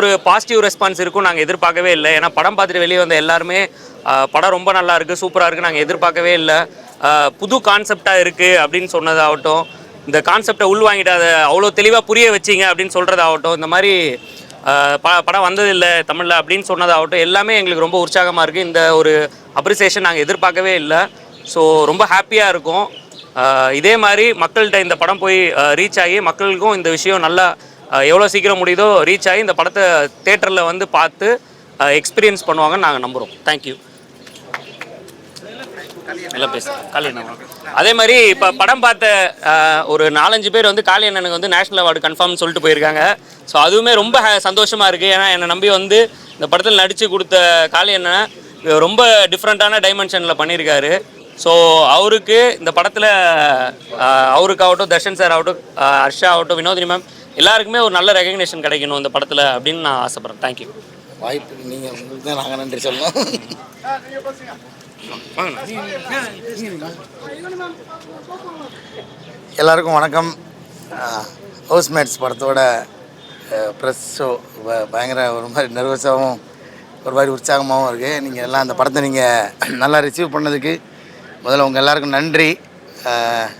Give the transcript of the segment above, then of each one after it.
ஒரு positive response இருக்கும் நாங்கள் எதிர்பார்க்கவே இல்லை. ஏன்னா படம் பார்த்துட்டு வெளியே வந்த எல்லாருமே படம் ரொம்ப நல்லா இருக்குது சூப்பராக இருக்குது நாங்கள் எதிர்பார்க்கவே இல்லை. புது கான்செப்டாக இருக்குது அப்படின்னு சொன்னதாகட்டும் இந்த கான்செப்டை உள்வாங்கிட்டு அதை அவ்வளோ தெளிவாக புரிய வச்சிங்க அப்படின்னு சொல்கிறதாகட்டும் இந்த மாதிரி ப படம் வந்ததில்லை தமிழில் அப்படின்னு சொன்னதாகட்டும் எல்லாமே எங்களுக்கு ரொம்ப உற்சாகமாக இருக்குது இந்த ஒரு அப்ரிசியேஷன் நாங்கள் எதிர்பார்க்கவே இல்லை. ஸோ ரொம்ப ஹாப்பியாக இருக்கும். இதே மாதிரி மக்கள்கிட்ட இந்த படம் போய் ரீச் ஆகி மக்களுக்கும் இந்த விஷயம் நல்லா எவ்வளோ சீக்கிரம் முடியுதோ ரீச் ஆகி இந்த படத்தை தேட்டரில் வந்து பார்த்து எக்ஸ்பீரியன்ஸ் பண்ணுவாங்கன்னு நாங்கள் நம்புகிறோம் தேங்க்யூ எல்லாம் பேச காளியண்ணன் அதே மாதிரி இப்போ படம் பார்த்த ஒரு நாலஞ்சு பேர் வந்து காளியண்ணனுக்கு வந்து நேஷனல் அவார்டு கன்ஃபார்ம் சொல்லிட்டு போயிருக்காங்க. ஸோ அதுவுமே ரொம்ப ஹ- சந்தோஷமா இருக்குது ஏன்னா என்னை நம்பி வந்து இந்த படத்தில் நடித்து கொடுத்த காளியண்ணன் ரொம்ப டிஃப்ரெண்ட்டான டைமென்ஷனில் பண்ணியிருக்காரு. ஸோ அவருக்கு இந்த படத்தில் அவருக்காகட்டும் தர்ஷன் சார் ஆகட்டும் ஹர்ஷா ஆகட்டும் வினோதினி மேம் எல்லாருக்குமே ஒரு நல்ல ரெகக்னேஷன் கிடைக்கணும் இந்த படத்தில் அப்படின்னு நான் ஆசைப்பட்றேன். தேங்க்யூ வாய்ப்பு நீங்கள் உங்களுக்கு தான் நாங்கள் நன்றி சொல்லணும். எல்லாருக்கும் வணக்கம். ஹவுஸ்மேட்ஸ் படத்தோட ப்ரெஸ் ஷோ பயங்கர ஒரு மாதிரி நர்வஸாகவும் ஒரு மாதிரி உற்சாகமாகவும் இருக்குது நீங்கள் எல்லாம் அந்த படத்தை நீங்கள் நல்லா ரிசீவ் பண்ணதுக்கு முதல்ல உங்கள் எல்லாருக்கும் நன்றி.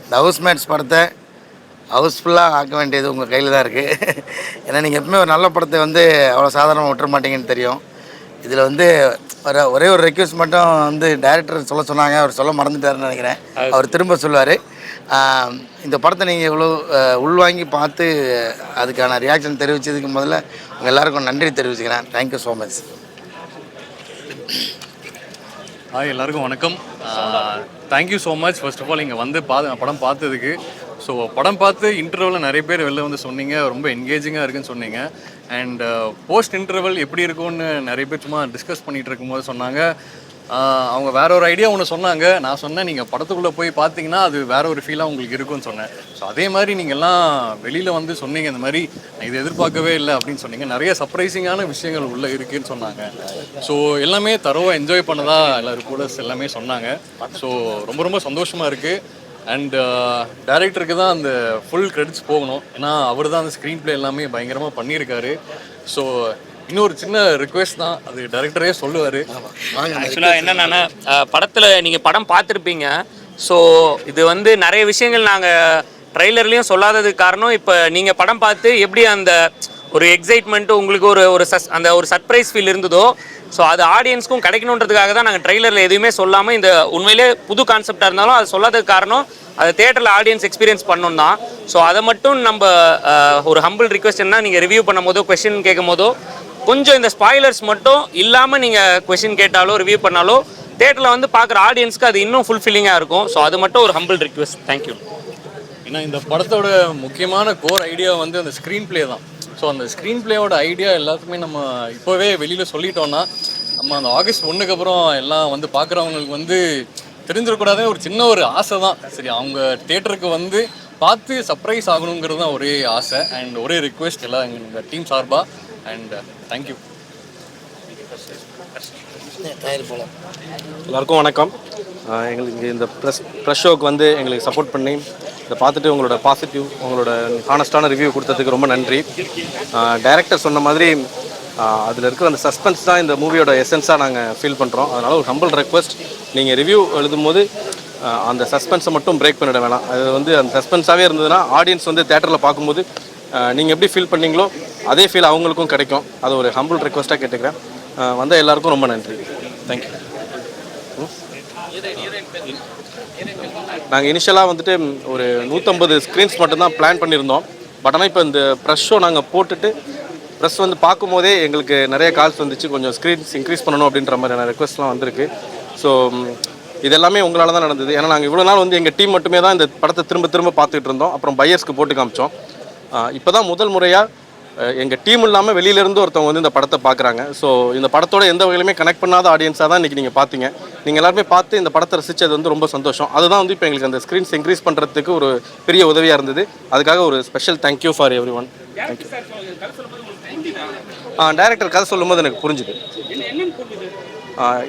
இந்த ஹவுஸ்மேட்ஸ் படத்தை ஹவுஸ்ஃபுல்லாக ஆக்க வேண்டியது உங்கள் கையில் தான் இருக்குது ஏன்னா நீங்கள் எப்பவுமே ஒரு நல்ல படத்தை வந்து அவ்வளோ சாதாரணமாக விட்டுற மாட்டீங்கன்னு தெரியும். இதில் வந்து ஒரு ஒரே ஒரு ரெக்வஸ்ட் மட்டும் வந்து டைரக்டர் சொல்ல சொன்னாங்க. அவர் சொல்ல மறந்துட்டாருன்னு நினைக்கிறேன். அவர் திரும்ப சொல்லுவார். இந்த படத்தை நீங்கள் இவ்வளோ உள்வாங்கி பார்த்து அதுக்கான ரியாக்ஷன் தெரிவித்ததுக்கு முதல்ல உங்கள் எல்லாருக்கும் நன்றி தெரிவிச்சுக்கிறேன். தேங்க்யூ ஸோ மச் ஹாய் எல்லாருக்கும் வணக்கம். Thank you so much first of all இங்கே வந்து பா படம் பார்த்ததுக்கு ஸோ படம் பார்த்து இன்டர்வலில் நிறைய பேர் வெளில வந்து சொன்னீங்க. ரொம்ப என்கேஜிங்காக இருக்குன்னு சொன்னீங்க. அண்ட் போஸ்ட் இன்டர்வல் எப்படி இருக்கும்னு நிறைய பேர் சும்மா டிஸ்கஸ் பண்ணிகிட்டு இருக்கும்போது சொன்னாங்க. Uh, அவங்க வேற ஒரு ஐடியா ஒன்று சொன்னாங்க. நான் சொன்னேன் நீங்கள் படத்துக்குள்ளே போய் பார்த்தீங்கன்னா அது வேற ஒரு ஃபீலாக உங்களுக்கு இருக்கும்னு சொன்னேன். ஸோ அதே மாதிரி நீங்கள் எல்லாம் வெளியில் வந்து சொன்னீங்க இந்த மாதிரி நான் இதை எதிர்பார்க்கவே இல்லை அப்படின்னு சொன்னீங்க. நிறைய சர்ப்ரைசிங்கான விஷயங்கள் உள்ளே இருக்குன்னு சொன்னாங்க. ஸோ எல்லாமே தரவாக என்ஜாய் பண்ணதாக எல்லாரும் கூட எல்லாமே சொன்னாங்க. ஸோ ரொம்ப ரொம்ப சந்தோஷமாக இருக்குது அண்ட் டைரக்டருக்கு தான் அந்த ஃபுல் கிரெடிட்ஸ் போகணும். ஏன்னா அவர் தான் அந்த ஸ்க்ரீன் ப்ளே எல்லாமே பயங்கரமாக பண்ணியிருக்காரு. ஸோ இன்னொரு சின்ன ரிக்வெஸ்ட் தான். அது டைரக்டரே சொல்லுவார். ஆக்சுவலாக என்னென்னா படத்தில் நீங்கள் படம் பார்த்துருப்பீங்க. ஸோ இது வந்து நிறைய விஷயங்கள் நாங்கள் ட்ரைலர்லேயும் சொல்லாததுக்கு காரணம் இப்போ நீங்கள் படம் பார்த்து எப்படி அந்த ஒரு எக்ஸைட்மெண்ட்டு உங்களுக்கு ஒரு ஒரு சஸ் அந்த ஒரு சர்ப்ரைஸ் ஃபீல் இருந்ததோ ஸோ அது ஆடியன்ஸ்க்கும் கிடைக்கணுன்றதுக்காக தான் நாங்கள் ட்ரைலரில் எதுவுமே சொல்லாமல் இந்த உண்மையிலே புது கான்செப்டாக இருந்தாலும் அது சொல்லாததுக்கு காரணம் அதை தேட்டரில் ஆடியன்ஸ் எக்ஸ்பீரியன்ஸ் பண்ணணும் தான். ஸோ அதை மட்டும் நம்ம ஒரு ஹம்பிள் ரிக்வெஸ்ட் என்ன நீங்கள் ரிவ்யூ பண்ணும் போதோ கொஷின் கேட்கும் போதோ கொஞ்சம் இந்த ஸ்பாய்லர்ஸ் மட்டும் இல்லாமல் நீங்கள் கொஷின் கேட்டாலோ ரிவ்யூ பண்ணாலோ தேட்டரில் வந்து பார்க்குற ஆடியன்ஸ்க்கு அது இன்னும் ஃபுல்ஃபில்லிங்காக இருக்கும். ஸோ அது மட்டும் ஒரு ஹம்பிள் ரிக்வெஸ்ட் தேங்க்யூ ஏன்னா இந்த படத்தோட முக்கியமான கோர் ஐடியா வந்து அந்த ஸ்க்ரீன் ப்ளே தான். ஸோ அந்த ஸ்க்ரீன் பிளேயோட ஐடியா எல்லாத்துக்குமே நம்ம இப்போவே வெளியில் சொல்லிட்டோம்னா நம்ம அந்த ஆகஸ்ட் ஒன்றுக்கு அப்புறம் எல்லாம் வந்து பார்க்குறவங்களுக்கு வந்து தெரிஞ்சிடக்கூடாதுன்னு ஒரு சின்ன ஒரு ஆசை தான் சரி அவங்க தேட்டருக்கு வந்து பார்த்து சர்ப்ரைஸ் ஆகணுங்கிறது தான் ஒரே ஆசை. அண்ட் ஒரே ரிக்வெஸ்ட் எல்லாம் எங்கள் டீம் சார்பாக அண்ட் தேங்க்யூ எல்லாருக்கும் வணக்கம். எங்களுக்கு இங்கே இந்த ப்ரெஸ் ப்ரெஸ் ஷோக்கு வந்து எங்களுக்கு சப்போர்ட் பண்ணி இதை பார்த்துட்டு உங்களோட பாசிட்டிவ் உங்களோட ஹானஸ்டான ரிவ்யூ கொடுத்ததுக்கு ரொம்ப நன்றி. டைரக்டர் சொன்ன மாதிரி அதில் இருக்கிற அந்த சஸ்பென்ஸ் தான் இந்த மூவியோட எசன்ஸாக நாங்கள் ஃபீல் பண்ணுறோம் அதனால் ஒரு ஹம்பிள் ரெக்வஸ்ட் நீங்கள் ரிவ்யூ எழுதும்போது ஆஹ் அந்த சஸ்பென்ஸை மட்டும் பிரேக் பண்ணிட வேணாம். அது வந்து அந்த சஸ்பென்ஸாகவே இருந்ததுன்னா ஆடியன்ஸ் வந்து தேட்டரில் பார்க்கும்போது நீங்கள் எப்படி ஃபீல் பண்ணீங்களோ அதே ஃபீல் அவங்களுக்கும் கிடைக்கும். அது ஒரு ஹம்பிள் ரெக்வஸ்ட்டாக கேட்டுக்கிறேன். வந்த எல்லாருக்கும் ரொம்ப நன்றி. தேங்க்யூ நாங்கள் இனிஷியலாக வந்துட்டு ஒரு நூற்றம்பது ஸ்க்ரீன்ஸ் மட்டும்தான் பிளான் பண்ணியிருந்தோம். பட் ஆனால் இப்போ இந்த ப்ரெஷ் ஷோ நாங்கள் போட்டுட்டு ப்ரெஸ் வந்து பார்க்கும்போதே எங்களுக்கு நிறைய கால்ஸ் வந்துச்சு. கொஞ்சம் ஸ்க்ரீன்ஸ் இன்க்ரீஸ் பண்ணணும் அப்படின்ற மாதிரியான ரெக்வஸ்ட்லாம் வந்திருக்கு. ஸோ இது எல்லாமே உங்களால் தான் நடந்தது. ஏன்னா நாங்கள் இவ்வளோ நாள் வந்து எங்கள் டீம் மட்டுமே தான் இந்த படத்தை திரும்ப திரும்ப பார்த்துட்டு இருந்தோம். அப்புறம் பையர்ஸ்க்கு போட்டு காமிச்சோம். இப்போ தான் முதல் முறையாக எங்கள் டீம் இல்லாமல் வெளியிலேருந்து ஒருத்தவங்க வந்து இந்த படத்தை பார்க்குறாங்க ஸோ இந்த படத்தோட எந்த வகையிலுமே கனெக்ட் பண்ணாத ஆடியன்ஸாக தான் இன்றைக்கி நீங்கள் பார்த்தீங்க நீங்கள் எல்லாருமே பார்த்து இந்த படத்தை ரசித்தது வந்து ரொம்ப சந்தோஷம். அதுதான் வந்து இப்போ எங்களுக்கு அந்த ஸ்க்ரீன்ஸ் இன்க்ரீஸ் பண்ணுறதுக்கு ஒரு பெரிய உதவியாக இருந்தது. அதுக்காக ஒரு special thank you for everyone thank you ah director கதை சொல்லும்போது எனக்கு புரிஞ்சுது.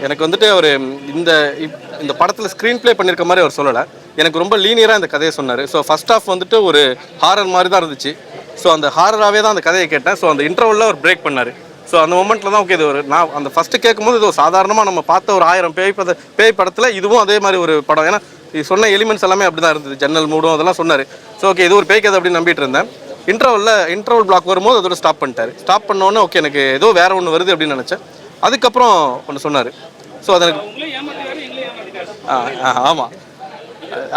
எனக்கு வந்துட்டு அவர் இந்த இப்- இந்த படத்தில் ஸ்க்ரீன் ப்ளே பண்ணியிருக்க மாதிரி அவர் சொல்லலை. எனக்கு ரொம்ப லீனியராக இந்த கதையை சொன்னார். ஸோ ஃபஸ்ட் ஆஃப் வந்துட்டு ஒரு ஹாரர் மாதிரி தான் இருந்துச்சு. ஸோ அந்த ஹாரராகவே தான் அந்த கதையை கேட்டேன். ஸோ அந்த இன்டர்வலில் அவர் பிரேக் பண்ணார். ஸோ அந்த மொமெண்ட்டில் தான் ஓகே இது ஒரு நான் அந்த ஃபஸ்ட்டு கேட்கும்போது இது ஒரு சாதாரணமாக நம்ம பார்த்த ஒரு ஆயிரம் பேய் பத பேய் படத்தில் இதுவும் அதே மாதிரி ஒரு படம். ஏன்னா இது சொன்ன எலிமெண்ட்ஸ் எல்லாமே அப்படி தான் இருந்தது. ஜன்னல் மூடும் அதெல்லாம் சொன்னார். ஸோ ஓகே இது ஒரு பேய் கதை அப்படின்னு நம்பிட்டு இருந்தேன். இன்டர்வலில் இன்டர்வல் பிளாக் வரும்போது அதோட ஸ்டாப் பண்ணிட்டார். ஸ்டாப் பண்ணோன்னே ஓகே எனக்கு ஏதோ வேறு ஒன்று வருது அப்படின்னு நினச்சேன். அதுக்கப்புறம் ஒன்று சொன்னார். ஸோ அது எனக்கு ஆ ஆ, ஆமாம்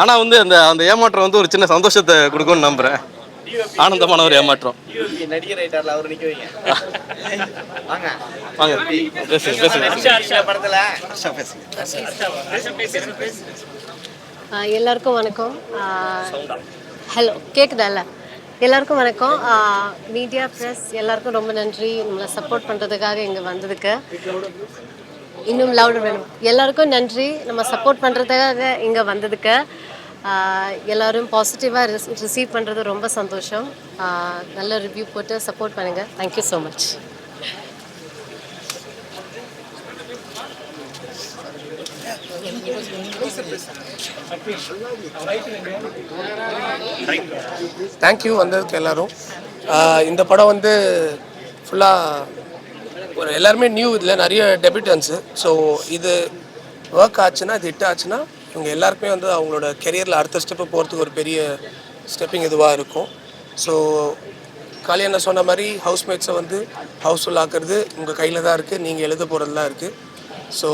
ஆனால் வந்து அந்த அந்த ஏமாற்றம் வந்து ஒரு சின்ன சந்தோஷத்தை கொடுக்கும்னு நம்புகிறேன் ஆனந்தமான ஒரு ஏமாற்றம் நடிகர் ரைட்டர்ல அவர் நிக்க வைங்க. வாங்க. வாங்க. பேசுங்க பேசுங்க இந்த படத்துல. ஆஹ் எல்லாருக்கும் வணக்கம். ஹலோ கேட்குதால்ல எல்லாருக்கும் வணக்கம். மீடியா ப்ரெஸ் எல்லாருக்கும் ரொம்ப நன்றி. நம்மளை சப்போர்ட் பண்ணுறதுக்காக இங்கே வந்ததுக்கு. இன்னும் லவுடர் வேணும். எல்லாருக்கும் நன்றி. நம்ம சப்போர்ட் பண்ணுறதுக்காக இங்கே வந்ததுக்கு. எல்லோரும் பாசிட்டிவாக ரிசீவ் பண்ணுறது ரொம்ப சந்தோஷம். நல்ல ரிவ்யூ போட்டு சப்போர்ட் பண்ணுங்கள் தேங்க்யூ ஸோ மச் தேங்க்யூ வந்ததுக்கு எல்லாரும். இந்த படம் வந்து ஃபுல்லாக ஒரு எல்லாருமே நியூ இதில் நிறைய டெபியூட்டன்ஸு ஸோ இது ஒர்க் ஆச்சுன்னா இது ஹிட் ஆச்சுன்னா இவங்க எல்லாருக்குமே வந்து அவங்களோட கெரியரில் அடுத்த ஸ்டெப்பு போகிறதுக்கு ஒரு பெரிய ஸ்டெப்பிங் இதுவாக இருக்கும். ஸோ காளியண்ணா சொன்ன மாதிரி ஹவுஸ்மேட்ஸை வந்து ஹவுஸ்ஃபுல் ஆக்குறது உங்கள் கையில் தான் இருக்குது நீங்கள் எழுத போகிறதுலாம் இருக்குது ஸோ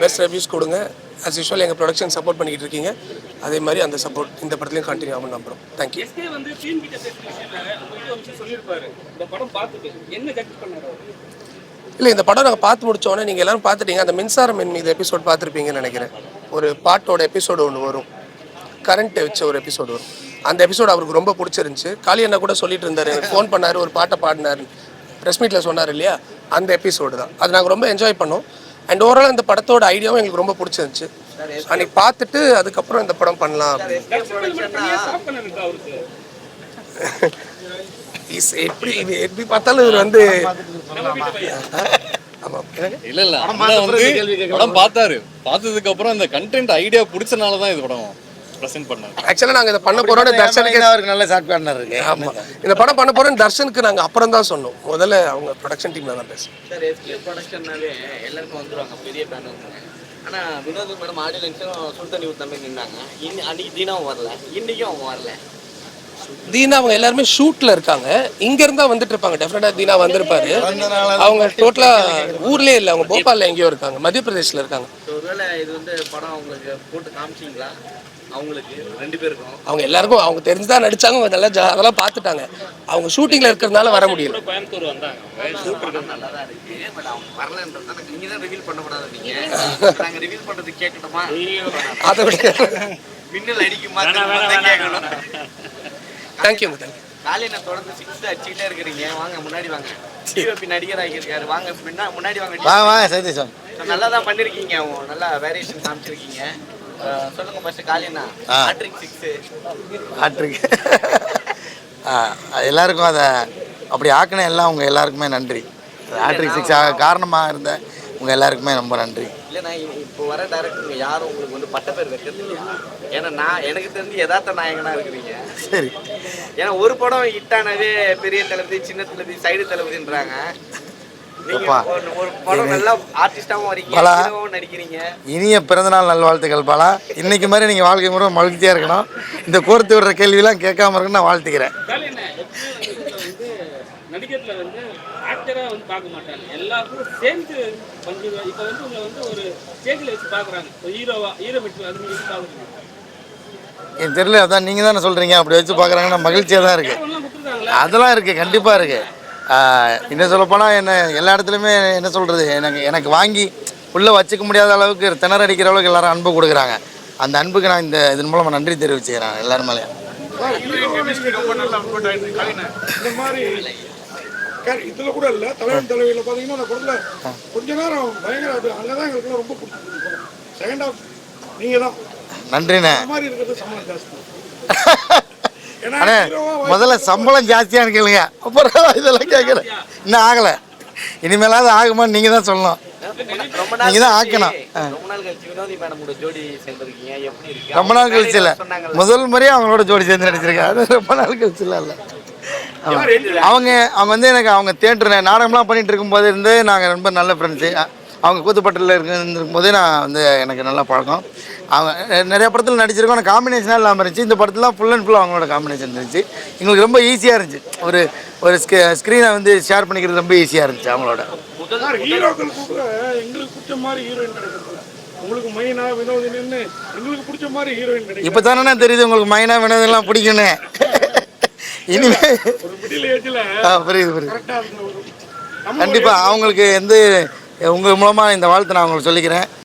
பெஸ்ட் ரிவ்யூஸ் கொடுங்க. ஆஸ் யூஷுவல் எங்கள் ப்ரொடக்ஷன் சப்போர்ட் பண்ணிக்கிட்டு இருக்கீங்க. அதே மாதிரி அந்த சப்போர்ட் இந்த படத்துலையும் கண்டினியூ ஆகும் நம்புகிறோம் தேங்க்யூ? இல்லை இந்த படம் நாங்கள் பார்த்து முடிச்ச உடனே நீங்கள் எல்லாரும் பார்த்துட்டீங்க. அந்த மின்சாரம் என் மீது எபிசோட் பார்த்துருப்பீங்கன்னு நினைக்கிறேன். ஒரு பாட்டோட எபிசோடு ஒன்று வரும். கரண்ட்டை வச்ச ஒரு எபிசோடு வரும். அந்த எபிசோடு அவருக்கு ரொம்ப பிடிச்சிருந்துச்சு. காளி அண்ணா கூட சொல்லிட்டு இருந்தார் ஃபோன் பண்ணாரு ஒரு பாட்டை பாடினாரு. ப்ரெஸ் மீட்டில் சொன்னார் இல்லையா? அந்த எபிசோடு தான். அது நாங்கள் ரொம்ப என்ஜாய் பண்ணோம். அண்ட் ஓவரால் அந்த படத்தோட ஐடியாவும் எங்களுக்கு ரொம்ப பிடிச்சிருந்துச்சு. அன்னைக்கு பார்த்துட்டு அதுக்கப்புறம் இந்த படம் பண்ணலாம் எப்படி இது எப்படி பார்த்தாலும் இவர் வந்து இல்ல இல்ல. வந்து படம் பார்த்தாரு. பார்த்ததுக்கு அப்புறம் இந்த கண்டென்ட் ஐடியா பிடிச்சனால தான் இது படம் ப்ரெசென்ட் பண்ணாரு. ஆக்சுவலாக நாங்கள் இதை பண்ண போகிறோம்னு தர்ஷனுக்கு அவருக்கு நல்ல ஷார்ட் கார்னர் இருக்கு. ஆமா. இந்த படம் பண்ண போறோம் தர்ஷனுக்கு நாங்க அப்புறம் தான் சொன்னோம். முதல்ல அவங்க ப்ரொடக்ஷன் டீம்ல தான் பேசுவோம் சார் எஸ்கே ப்ரொடக்ஷன்னாவே எல்லாருக்கும் வந்துருவாங்க பெரிய பேனர் ஆனா வினோத் மேடம் ஆடியோ லென்ஸும் சுடு தண்ணி ஊத்தாம நின்னாங்க. இன்னி அன்னைக்கு தீனாவும் வரல. இன்னைக்கும் அவங்க வரல. தீனா அவங்க எல்லாருமே ஷூட்ல இருக்காங்க. இங்க இருந்தா வந்துட்டு இருப்பாங்க. டெஃபினட்டா தீனா வந்திருப்பாரு. அவங்க டோட்டலா ஊர்லயே இல்ல. அவங்க போபால்ல எங்கேயோ இருக்காங்க. மத்திய பிரதேஷ்ல இருக்காங்க. So, ஒருவேளை இது வந்து படம் அவங்களுக்கு போட்டு காமிச்சிங்களா? அவங்களுக்கு ரெண்டு பேருக்கும். அவங்க எல்லாருக்கும் அவங்க தெரிஞ்சுதான் நடிச்சாங்க. அவங்க நல்லா அதெல்லாம் பார்த்துட்டாங்க. அவங்க ஷூட்டிங்ல இருக்கிறதுனால வர முடியல. கோயம்புத்தூர் வந்தாங்க. படம் நல்லா தான் இருக்கு. பட் அவங்க வரலன்றது தான் நீங்க தான் ரிவீல் பண்ணக்கூடாது நீங்க. நாங்க ரிவீல் பண்றது கேட்கணுமா? அதை விட மின்னல் அடிக்குமா? தேங்க்யூங்க தேங்க்யூ காலையில தொடர்ந்து சிக்ஸ் அடிச்சுக்கிட்டே இருக்கிறீங்க. வாங்க முன்னாடி வாங்க. டிஓபி நடிகர் ஆகியிருக்காரு வாங்க பின்னா முன்னாடி வாங்க. வாங்க வாங்க சதீஷன் நல்லா தான் பண்ணிருக்கீங்க அவங்க. நல்லா வேரியேஷன் காமிச்சிருக்கீங்க. சொல்லுங்க ஃபர்ஸ்ட் காலினா ஆ. ஹாட்ரிக் சிக்ஸ் ஆட்ருக்கு எல்லாருக்கும் அதை அப்படி ஆக்கின எல்லாம் உங்கள் எல்லாருக்குமே நன்றி. ஆட்ரிக் சிக்ஸ் ஆக காரணமாக இருந்த உங்கள் எல்லாருக்குமே ரொம்ப நன்றி. இல்லைண்ணா இ- இப்போ வர டேரக்டருங்க யாரும் உங்களுக்கு வந்து பட்டப்பேர் வைக்கிறது இல்லையா ஏன்னா நான் எனக்கு தெரிஞ்சு யதார்த்த நாயகனா இருக்கிறீங்க. சரி. ஏன்னா ஒரு படம் ஹிட்டானவே பெரிய தளபதி சின்ன தளபதி சைடு தளபதின்றாங்க. நீங்க இனிய பிறந்தநாள் நல்வாழ்த்துக்கள் பாலா. இன்னைக்கு மாதிரி நீங்கள் வாழ்க்கை முறை மகிழ்ச்சியாக இருக்கணும். இந்த கோர்த்து விடுற கேள்வியெல்லாம் கேட்காம இருக்குன்னு நான் வாழ்த்துக்கிறேன் என்ன வந்து நடிகர்ல வந்து ஆக்டரா வந்து பார்க்க மாட்டாங்க. எல்லாருக்கும் சேர்ந்து வந்து இப்போ வந்து உங்களை வந்து ஒரு ஸ்டேஜில் வச்சு பார்க்குறாங்க. ஹீரோவா ஹீரோ மெட்ரிக் அது வச்சு பார்க்குறாங்க. என் தெரியல அதான் நீங்கள் தானே சொல்கிறீங்க அப்படி வச்சு பார்க்குறாங்கன்னா மகிழ்ச்சியாக தான் இருக்குது அதெல்லாம் இருக்குது கண்டிப்பாக இருக்குது இன்னும் சொல்லப்போனால் என்ன எல்லா இடத்துலையுமே என்ன சொல்கிறது எனக்கு எனக்கு வாங்கி உள்ளே வச்சுக்க முடியாத அளவுக்கு திணற அடிக்கிற அளவுக்கு எல்லாரும் அன்பு கொடுக்குறாங்க. அந்த அன்புக்கு நான் இந்த இதன் மூலமாக நன்றி தெரிவிச்சுக்கிறேன் எல்லாரும் மேலேயும் இந்த மாதிரி கேர- இதுல கூட இல்ல. தலைவன் தலைவியில பாத்தீங்கன்னா அந்த படத்துல கொஞ்ச நேரம் பயங்கர அது அங்கதான் எங்களுக்கு ரொம்ப பிடிச்சிருக்கு செகண்ட் ஹாஃப் நீங்க தான் நன்றிண்ணே. அந்த மாதிரி இருக்கிறது சம்பளம் ஜாஸ்தி. அண்ணே முதல்ல சம்பளம் ஜாஸ்தியானு கேளுங்க. அப்புறம் இதெல்லாம் கேட்குறேன் இன்னும் ஆகலை. இனிமேலாவது ஆகுமான்னு நீங்கள் தான் சொல்லணும். ரொம்ப நாள் நீங்க தான் ஆக்கணும். ரொம்ப நாள் கழிச்சு வினோதி மேடம் கூட ஜோடி சேர்ந்திருக்கீங்க. எப்படி இருக்கு? ரொம்ப நாள் கழிச்சு இல்லை. முதல் முறையாக அவங்களோட ஜோடி சேர்ந்து நடிச்சிருக்கேன். அது ரொம்ப நாள் கழிச்சு இல்லை. அவங்க அவங்க வந்து எனக்கு அவங்க தேட்டர் நாடகம்லாம் பண்ணிட்டு இருக்கும்போது இருந்து நாங்கள் ரொம்ப நல்ல ஃப்ரெண்ட்ஸு அவங்க கூத்துப்பட்டில் இருக்கும் போதே நான் வந்து எனக்கு நல்லா பழக்கம். அவங்க நிறைய படத்தில் நடிச்சிருக்கோம். ஆனால் காம்பினேஷனாக இல்லாமல் இருந்துச்சு. இந்த படத்துலாம் ஃபுல் அண்ட் ஃபுல் அவங்களோட காம்பினேஷன் இருந்துச்சு. எங்களுக்கு ரொம்ப ஈஸியாக இருந்துச்சு. ஒரு ஒரு ஸ்க்ரீனை வந்து ஷேர் பண்ணிக்கிறது ரொம்ப ஈஸியாக இருந்துச்சு அவங்களோட. உங்களுக்கு மைனா வினோதினு எங்களுக்கு பிடிச்ச மாதிரி ஹீரோயின் கிடைக்கும் இப்போ தானே தெரியுது உங்களுக்கு மைனா வினோதெல்லாம் பிடிக்குன்னு இனிமே புரியுது புரியுது. கண்டிப்பாக அவங்களுக்கு எந்த உங்கள் மூலமாக இந்த வாழ்த்தை நான் அவங்களுக்கு சொல்லிக்கிறேன்.